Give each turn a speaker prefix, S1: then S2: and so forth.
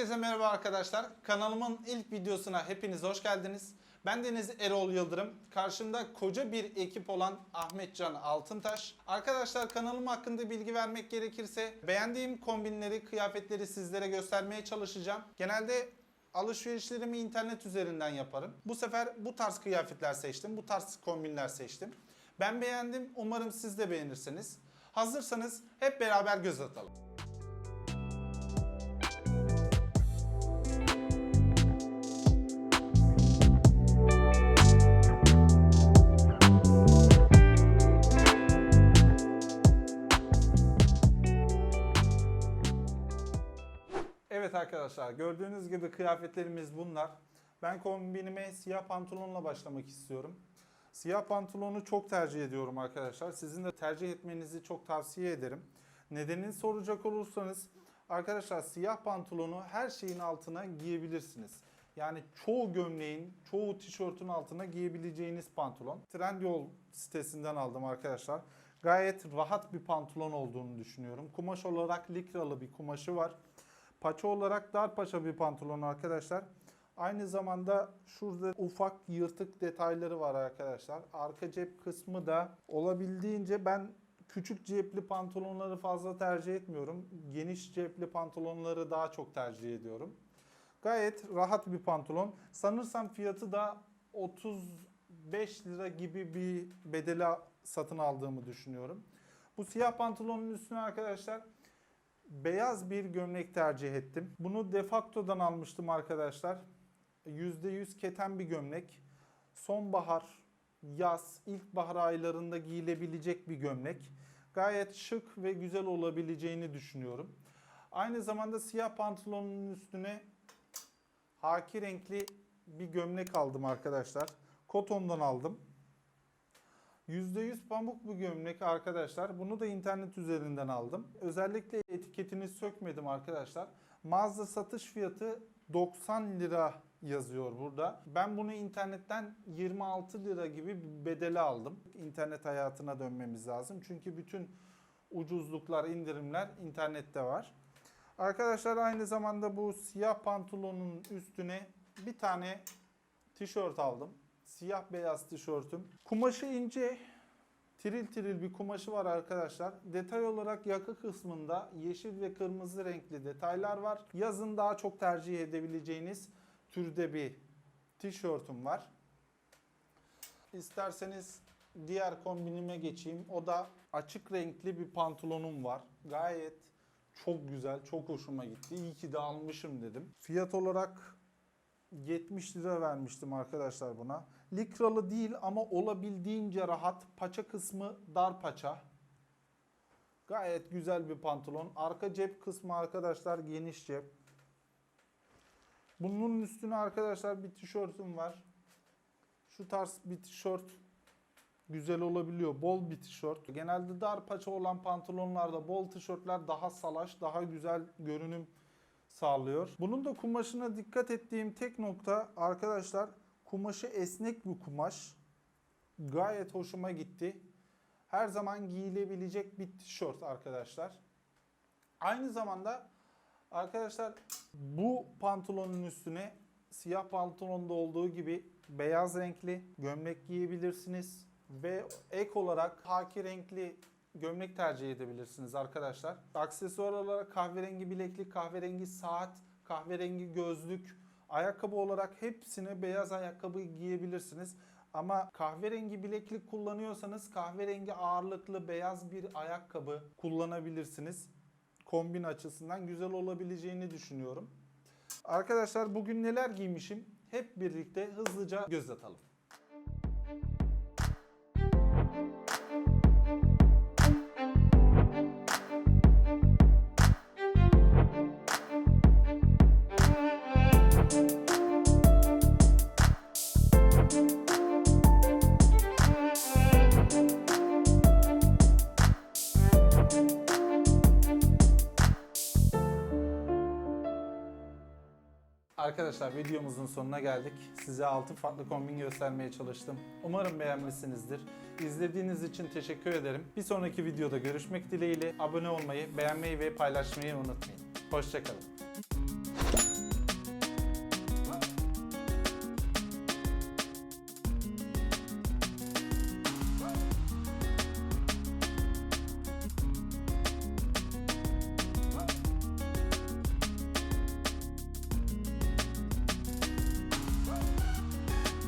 S1: arkadaşlar. Kanalımın ilk videosuna hepiniz hoş geldiniz. Ben Deniz Erol Yıldırım. Karşımda koca bir ekip olan Ahmetcan Altıntaş. Arkadaşlar kanalım hakkında bilgi vermek gerekirse beğendiğim kombinleri, kıyafetleri sizlere göstermeye çalışacağım. Genelde alışverişlerimi internet üzerinden yaparım. Bu sefer bu tarz kıyafetler seçtim, bu tarz kombinler seçtim. Ben beğendim, umarım siz de beğenirsiniz. Hazırsanız hep beraber göz atalım. Evet arkadaşlar gördüğünüz gibi kıyafetlerimiz bunlar. Ben kombinime siyah pantolonla başlamak istiyorum. Siyah pantolonu çok tercih ediyorum arkadaşlar. Sizin de tercih etmenizi çok tavsiye ederim. Nedenini soracak olursanız arkadaşlar siyah pantolonu her şeyin altına giyebilirsiniz. Yani çoğu gömleğin, çoğu tişörtün altına giyebileceğiniz pantolon. Trendyol sitesinden aldım arkadaşlar. Gayet rahat bir pantolon olduğunu düşünüyorum. Kumaş olarak likralı bir kumaşı var. Paça olarak dar paça bir pantolon arkadaşlar. Aynı zamanda şurada ufak yırtık detayları var arkadaşlar. Arka cep kısmı da olabildiğince ben küçük cepli pantolonları fazla tercih etmiyorum. Geniş cepli pantolonları daha çok tercih ediyorum. Gayet rahat bir pantolon. Sanırsam fiyatı da 35 lira gibi bir bedele satın aldığımı düşünüyorum. Bu siyah pantolonun üstüne arkadaşlar beyaz bir gömlek tercih ettim. Bunu Defacto'dan almıştım arkadaşlar. %100 keten bir gömlek. Sonbahar, yaz, ilkbahar aylarında giyilebilecek bir gömlek. Gayet şık ve güzel olabileceğini düşünüyorum. Aynı zamanda siyah pantolonun üstüne haki renkli bir gömlek aldım arkadaşlar. Koton'dan aldım. %100 pamuk bu gömlek arkadaşlar. Bunu da internet üzerinden aldım. Özellikle etiketini sökmedim arkadaşlar. Mağaza satış fiyatı 90 lira yazıyor burada. Ben bunu internetten 26 lira gibi bir bedeli aldım. İnternet hayatına dönmemiz lazım. Çünkü bütün ucuzluklar, indirimler internette var. Arkadaşlar aynı zamanda bu siyah pantolonun üstüne bir tane tişört aldım. Siyah beyaz tişörtüm. Kumaşı ince, tiril tiril bir kumaşı var arkadaşlar. Detay olarak yaka kısmında yeşil ve kırmızı renkli detaylar var. Yazın daha çok tercih edebileceğiniz türde bir tişörtüm var. İsterseniz diğer kombinime geçeyim. O da açık renkli bir pantolonum var. Gayet çok güzel, çok hoşuma gitti. İyi ki de almışım dedim. Fiyat olarak 70 lira vermiştim arkadaşlar buna. Likralı değil ama olabildiğince rahat. Paça kısmı dar paça. Gayet güzel bir pantolon. Arka cep kısmı arkadaşlar geniş cep. Bunun üstüne arkadaşlar bir tişörtüm var. Şu tarz bir tişört güzel olabiliyor. Bol bir tişört. Genelde dar paça olan pantolonlarda bol tişörtler daha salaş, daha güzel görünüm sağlıyor. Bunun da kumaşına dikkat ettiğim tek nokta arkadaşlar kumaşı esnek bir kumaş. Gayet hoşuma gitti. Her zaman giyilebilecek bir tişört arkadaşlar. Aynı zamanda arkadaşlar bu pantolonun üstüne siyah pantolonda olduğu gibi beyaz renkli gömlek giyebilirsiniz ve ek olarak haki renkli gömlek tercih edebilirsiniz arkadaşlar. Aksesuar olarak kahverengi bileklik, kahverengi saat, kahverengi gözlük, ayakkabı olarak hepsine beyaz ayakkabı giyebilirsiniz. Ama kahverengi bileklik kullanıyorsanız kahverengi ağırlıklı beyaz bir ayakkabı kullanabilirsiniz. Kombin açısından güzel olabileceğini düşünüyorum. Arkadaşlar bugün neler giymişim? Hep birlikte hızlıca göz atalım. Arkadaşlar videomuzun sonuna geldik. Size 6 farklı kombin göstermeye çalıştım. Umarım beğenmişsinizdir. İzlediğiniz için teşekkür ederim. Bir sonraki videoda görüşmek dileğiyle abone olmayı, beğenmeyi ve paylaşmayı unutmayın. Hoşçakalın.